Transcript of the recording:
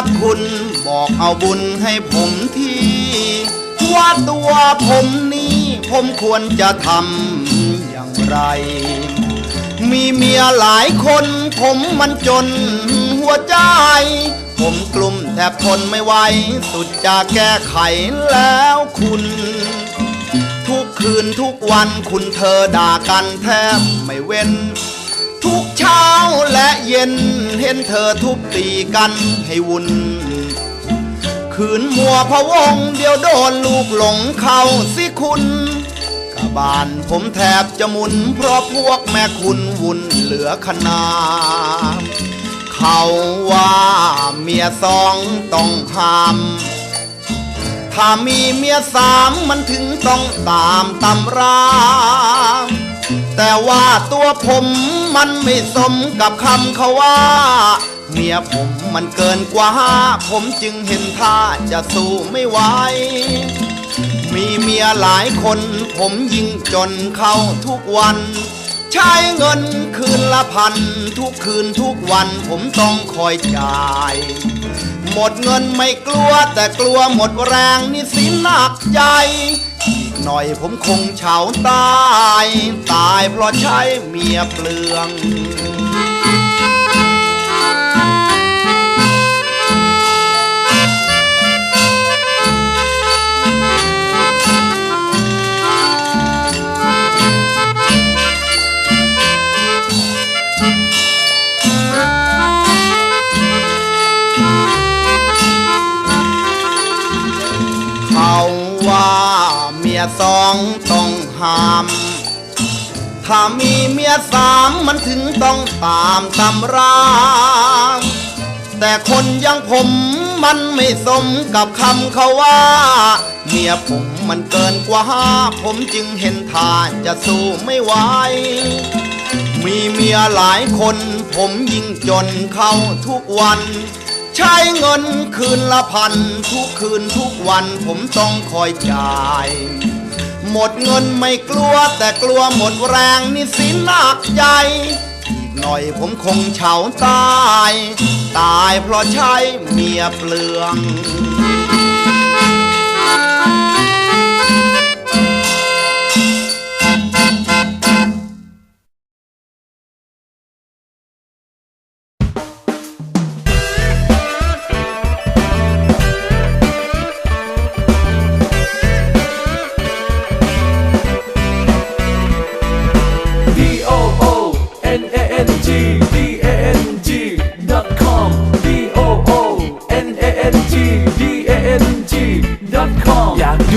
รับคุณบอกเอาบุญให้ผมทีว่าตัวผมนี้ผมควรจะทำอย่างไร มีเมียหลายคนผมมันจนหัวใจ ผมกลุ่มแทบทนไม่ไหวสุดจะแก้ไขแล้วคุณ ทุกคืนทุกวันคุณเธอด่ากันแทบไม่เว้น ทุกเช้าและเย็นเห็นเธอทุบตีกันให้วุ่นคืนมัวพะวงเดียวโดนลูกหลงเข้าสิคุณกะบานผมแทบจะมุน เพราะพวกแม่คุณวุ่นเหลือขนาเขาว่าเมียสองต้องห้าม ถ้ามีเมียสามมันถึงต้องตามตำรา แต่ว่าตัวผมมันไม่สมกับคำเขาว่า เมียผมมันเกินกว่า ผมจึงเห็นท่าจะสู้ไม่ไหว มีเมียหลายคนผมยิ่งจนเข้าทุกวัน ใช้เงินคืนละพัน ทุกคืนทุกวันผมต้องคอยจ่าย หมดเงินไม่กลัวแต่กลัวหมดแรงนี่สินหนักใจ หน่อยผมคงเฉาตายตายเพราะใช้เมียเปลือง สองต้องห้าม ถ้ามีเมียสามมันถึงต้องตามตำรา แต่คนอยังผมมันไม่สมกับคำเขาว่า เมียผมมันเกินกว่าผมจึงเห็นท่าจะสู้ไม่ไหวมีเมียหลายคนผมยิ่งจนเข้าทุกวัน ใช้เงินคืนละพัน ทุกคืนทุกวันผมต้องคอยจ่าย หมดเงินไม่กลัวแต่กลัวหมดแรงนี่สินหนักใจ อีกหน่อยผมคงเฉาตาย ตายเพราะใช้เมียเปลือง